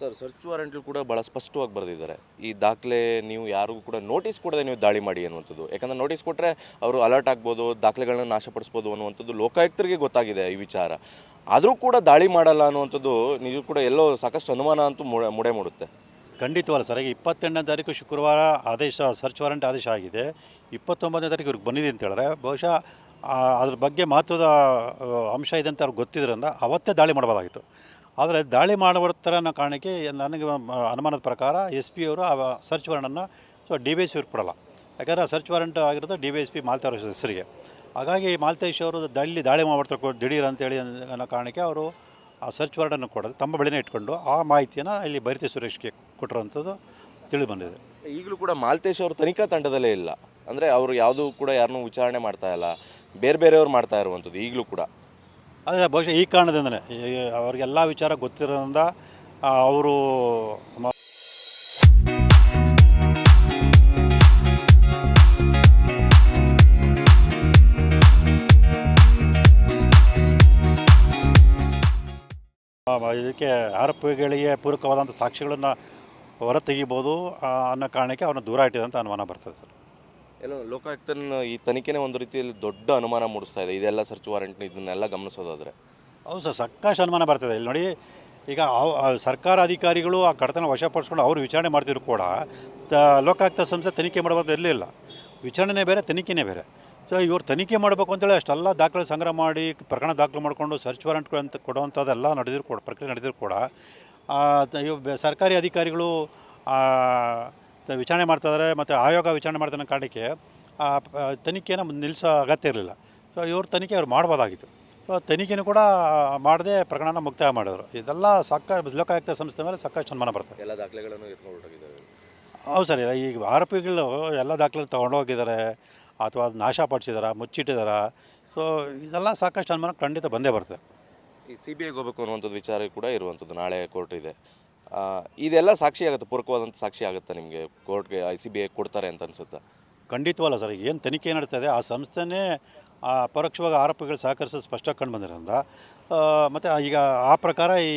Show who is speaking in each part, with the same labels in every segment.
Speaker 1: Sir search ವಾರೆಂಟ್ಲು ಕೂಡ ಭಾಳ ಸ್ಪಷ್ಟವಾಗಿ ಬರೆದಿದ್ದಾರೆ. ಈ ದಾಖಲೆ ನೀವು ಯಾರಿಗೂ ಕೂಡ ನೋಟಿಸ್ ಕೊಡದೆ ನೀವು ದಾಳಿ ಮಾಡಿ ಅನ್ನುವಂಥದ್ದು. ಯಾಕಂದರೆ ನೋಟಿಸ್ ಕೊಟ್ಟರೆ ಅವರು ಅಲರ್ಟ್ ಆಗ್ಬೋದು, ದಾಖಲೆಗಳನ್ನ ನಾಶಪಡಿಸ್ಬೋದು ಅನ್ನುವಂಥದ್ದು ಲೋಕಾಯುಕ್ತರಿಗೆ ಗೊತ್ತಾಗಿದೆ ಈ ವಿಚಾರ. ಆದರೂ ಕೂಡ ದಾಳಿ ಮಾಡಲ್ಲ ಅನ್ನುವಂಥದ್ದು ನಿಜಕ್ಕೂ ಕೂಡ ಎಲ್ಲೋ ಸಾಕಷ್ಟು ಅನುಮಾನ ಅಂತೂ ಮುಡೆ ಮುಡೆ ಮೂಡುತ್ತೆ.
Speaker 2: ಖಂಡಿತವಲ್ಲ ಸರ್, ಈಗ ಇಪ್ಪತ್ತೆಂಟನೇ ತಾರೀಕು ಶುಕ್ರವಾರ ಆದೇಶ ಸರ್ಚ್ ವಾರೆಂಟ್ ಆದೇಶ ಆಗಿದೆ. ಇಪ್ಪತ್ತೊಂಬತ್ತನೇ ತಾರೀಕು ಇವ್ರಿಗೆ ಬಂದಿದೆ ಅಂತ ಹೇಳಿದ್ರೆ, ಬಹುಶಃ ಅದ್ರ ಬಗ್ಗೆ ಮಹತ್ವದ ಅಂಶ ಇದೆ ಅಂತ ಅವ್ರಿಗೆ ಗೊತ್ತಿದ್ರಿಂದ ಅವತ್ತೇ ದಾಳಿ ಮಾಡಬಹುದಾಗಿತ್ತು ಆದರೆ ದಾಳಿ ಮಾಡಿಬಿಡ್ತಾರೆ ಅನ್ನೋ ಕಾರಣಕ್ಕೆ ನನಗೆ ಅನುಮಾನದ ಪ್ರಕಾರ ಎಸ್ ಪಿ ಅವರು ಆ ಸರ್ಚ್ ವಾರೆಂಟನ್ನು ಸೊ, ಡಿ ಬಿ ಎಸ್ ಇವ್ರಿಗೆ ಕೊಡಲ್ಲ. ಯಾಕಂದರೆ ಸರ್ಚ್ ವಾರೆಂಟ್ ಆಗಿರೋದು D B S P Maltesh ಹೆಸರಿಗೆ. ಹಾಗಾಗಿ ಮಾಲ್ತೇಶ್ ಅವರು ದಳ್ಳಿ ದಾಳಿ ಮಾಡಿಬಿಡ್ತಾರೆ ದಿಢೀರ್ ಅಂತೇಳಿ ಅನ್ನೋ ಕಾರಣಕ್ಕೆ ಅವರು ಆ ಸರ್ಚ್ ವಾರೆಂಟನ್ನು ಕೊಡೋದು ತಮ್ಮ ಬಳಿನೇ ಇಟ್ಕೊಂಡು ಆ ಮಾಹಿತಿಯನ್ನು ಇಲ್ಲಿ ಭೈರತಿ ಸುರೇಶ್ಗೆ ಕೊಟ್ಟಿರೋಂಥದ್ದು ತಿಳಿದು ಬಂದಿದೆ.
Speaker 1: ಈಗಲೂ ಕೂಡ ಮಾಲ್ತೇಶ್ ಅವರು ತನಿಖಾ ತಂಡದಲ್ಲೇ ಇಲ್ಲ. ಅಂದರೆ ಅವರು ಯಾವುದೂ ಕೂಡ ಯಾರನ್ನೂ ವಿಚಾರಣೆ ಮಾಡ್ತಾ ಇಲ್ಲ. ಬೇರೆ ಬೇರೆಯವ್ರು ಮಾಡ್ತಾ ಇರುವಂಥದ್ದು ಈಗಲೂ ಕೂಡ.
Speaker 2: ಅದೇ ಬಹುಶಃ ಈ ಕಾರಣದಿಂದಲೇ. ಅವ್ರಿಗೆಲ್ಲ ವಿಚಾರ ಗೊತ್ತಿರೋದ್ರಿಂದ ಅವರು ಇದಕ್ಕೆ ಆರೋಪಿಗಳಿಗೆ ಪೂರಕವಾದಂಥ ಸಾಕ್ಷಿಗಳನ್ನು ಹೊರತೆಗಿಬೋದು ಅನ್ನೋ ಕಾರಣಕ್ಕೆ ಅವನ್ನ ದೂರ ಇಟ್ಟಿದೆ ಅಂತ ಅನುಮಾನ ಬರ್ತದೆ ಸರ್.
Speaker 1: ಎಲ್ಲೋ ಲೋಕಾಯುಕ್ತನ ಈ ತನಿಖೆನೇ ಒಂದು ರೀತಿಯಲ್ಲಿ ದೊಡ್ಡ ಅನುಮಾನ ಮೂಡಿಸ್ತಾ ಇದೆ. ಇದೆಲ್ಲ ಸರ್ಚ್ ವಾರೆಂಟ್ ಇದನ್ನೆಲ್ಲ ಗಮನಿಸೋದಾದ್ರೆ.
Speaker 2: ಹೌದು ಸರ್ ಸಾಕಷ್ಟು ಅನುಮಾನ ಬರ್ತದೆ. ಇಲ್ಲಿ ನೋಡಿ, ಈಗ ಸರ್ಕಾರ ಅಧಿಕಾರಿಗಳು ಆ ಕಡತನ ವಶಪಡಿಸ್ಕೊಂಡು ಅವರು ವಿಚಾರಣೆ ಮಾಡ್ತಿದ್ರು ಕೂಡ, ತ, ಲೋಕಾಯುಕ್ತ ಸಂಸ್ಥೆ ತನಿಖೆ ಮಾಡಬೇಕು ಇರಲಿಲ್ಲ ವಿಚಾರಣೆನೇ ಬೇರೆ, ತನಿಖೆನೇ ಬೇರೆ. ಸೊ ಇವರು ತನಿಖೆ ಮಾಡಬೇಕು ಅಂತೇಳಿ ಅಷ್ಟೆಲ್ಲ ದಾಖಲೆ ಸಂಗ್ರಹ ಮಾಡಿ, ಪ್ರಕರಣ ದಾಖಲು ಮಾಡಿಕೊಂಡು ಸರ್ಚ್ ವಾರೆಂಟ್ ಅಂತ ಕೊಡುವಂಥದ್ದೆಲ್ಲ ನಡೆದಿರು ಕೂಡ, ಪ್ರಕ್ರಿಯೆ ನಡೆದಿರು ಕೂಡ ಸರ್ಕಾರಿ ಅಧಿಕಾರಿಗಳು ಆ, ಮಾಡ್ತಾ ವಿಚಾರಣೆ ಮಾಡ್ತಾಯಿದ್ದಾರೆ ಮತ್ತು ಆಯೋಗ ವಿಚಾರಣೆ ಮಾಡ್ತಾನೆ ಕಾರಣಕ್ಕೆ ಆ ತನಿಖೆನ ನಿಲ್ಲಿಸೋ ಅಗತ್ಯ ಇರಲಿಲ್ಲ. ಸೊ ಇವ್ರ ತನಿಖೆ ಅವ್ರು ಮಾಡ್ಬೋದಾಗಿತ್ತು. ಸೊ ತನಿಖೆನೂ ಕೂಡ ಮಾಡದೆ ಪ್ರಕರಣನ ಮುಕ್ತಾಯ ಮಾಡಿದ್ರು. ಇದೆಲ್ಲ ಸಾಕಷ್ಟು ಲೋಕಾಯುಕ್ತ ಸಂಸ್ಥೆ ಮೇಲೆ ಸಾಕಷ್ಟು ಅನುಮಾನ ಬರ್ತದೆ
Speaker 1: ಎಲ್ಲ ದಾಖಲೆಗಳನ್ನು
Speaker 2: ಹೌದು ಸರ್ ಈಗ ಆರೋಪಿಗಳು ಎಲ್ಲ ದಾಖಲೆ ತೊಗೊಂಡೋಗಿದ್ದಾರೆ ಅಥವಾ ಅದು ನಾಶಪಡಿಸಿದಾರ ಮುಚ್ಚಿಟ್ಟಿದಾರ ಸೊ ಇದೆಲ್ಲ ಸಾಕಷ್ಟು ಅನುಮಾನ ಖಂಡಿತ ಬಂದೇ ಬರ್ತದೆ
Speaker 1: ಈ ಸಿ ಬಿ ಐಗೆ ಹೋಗಬೇಕು ಅನ್ನುವಂಥದ್ದು ವಿಚಾರ ಕೂಡ ಇರುವಂಥದ್ದು. ನಾಳೆ ಕೋರ್ಟ್ ಇದೆ. ಇದೆಲ್ಲ ಸಾಕ್ಷಿ ಆಗುತ್ತೆ ಪೂರಕವಾದಂಥ ಸಾಕ್ಷಿ ಆಗುತ್ತೆ ನಿಮಗೆ. ಕೋರ್ಟ್ಗೆ ಐ ಸಿ ಬಿ ಐ ಕೊಡ್ತಾರೆ ಅಂತ ಅನ್ಸುತ್ತೆ.
Speaker 2: ಖಂಡಿತವಲ್ಲ ಸರ್ ಏನು ತನಿಖೆ ನಡೀತಾ ಇದೆ ಆ ಸಂಸ್ಥೆನೇ ಪರೋಕ್ಷವಾಗಿ ಆರೋಪಿಗಳು ಸಹಕರಿಸೋದು ಸ್ಪಷ್ಟ ಕಂಡು ಬಂದಿರೋದ್ರಿಂದ ಮತ್ತು ಈಗ ಆ ಪ್ರಕಾರ ಈ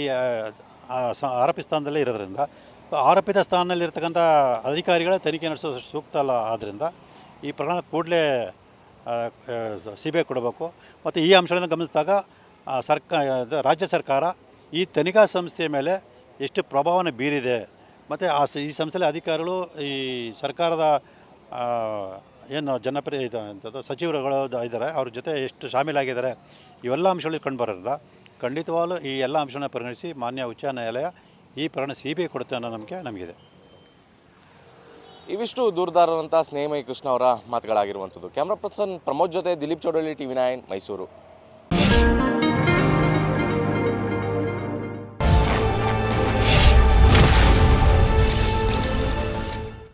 Speaker 2: ಆರೋಪಿ ಸ್ಥಾನದಲ್ಲೇ ಇರೋದ್ರಿಂದ ಆರೋಪಿತ ಸ್ಥಾನದಲ್ಲಿರ್ತಕ್ಕಂಥ ಅಧಿಕಾರಿಗಳ ತನಿಖೆ ನಡೆಸೋದು ಸೂಕ್ತ ಅಲ್ಲ ಆದ್ದರಿಂದ ಈ ಪ್ರಕರಣ ಕೂಡಲೇ ಸಿ ಬಿ ಐ ಕೊಡಬೇಕು. ಮತ್ತು ಈ ಅಂಶಗಳನ್ನು ಗಮನಿಸಿದಾಗ ಆ, ಸರ್ಕ ರಾಜ್ಯ ಸರ್ಕಾರ ಈ ತನಿಖಾ ಸಂಸ್ಥೆಯ ಮೇಲೆ ಎಷ್ಟು ಪ್ರಭಾವನ ಬೀರಿದೆ. ಮತ್ತು ಆ ಸ- ಈ ಸಂಸ್ಥೆಯ ಅಧಿಕಾರಿಗಳು ಈ ಸರ್ಕಾರದ ಏನು ಜನಪ್ರಿಯ ಇದು ಸಚಿವರುಗಳು ಇದ್ದಾರೆ. ಅವ್ರ ಜೊತೆ ಎಷ್ಟು ಶಾಮೀಲಾಗಿದ್ದಾರೆ, ಇವೆಲ್ಲ ಅಂಶಗಳು ಕಂಡು ಬರೋದ್ರಿಂದ ಖಂಡಿತವಾಗಲೂ ಈ ಎಲ್ಲ ಅಂಶಗಳನ್ನ ಪರಿಗಣಿಸಿ ಮಾನ್ಯ ಉಚ್ಚ ನ್ಯಾಯಾಲಯ ಈ ಪ್ರಕರಣ ಸಿ ಬಿ ಐ ಕೊಡುತ್ತೆ ಅನ್ನೋ ನಂಬಿಕೆ ನಮಗಿದೆ.
Speaker 1: ಇವಿಷ್ಟು ದೂರದಾರರಂಥ ಸ್ನೇಹಮಯಿ ಕೃಷ್ಣ ಅವರ ಮಾತುಗಳಾಗಿರುವಂಥದ್ದು. ಕ್ಯಾಮ್ರಾ ಪರ್ಸನ್ ಪ್ರಮೋದ್ ಜೊತೆ Dilip Chowdalli T V nine Mysuru.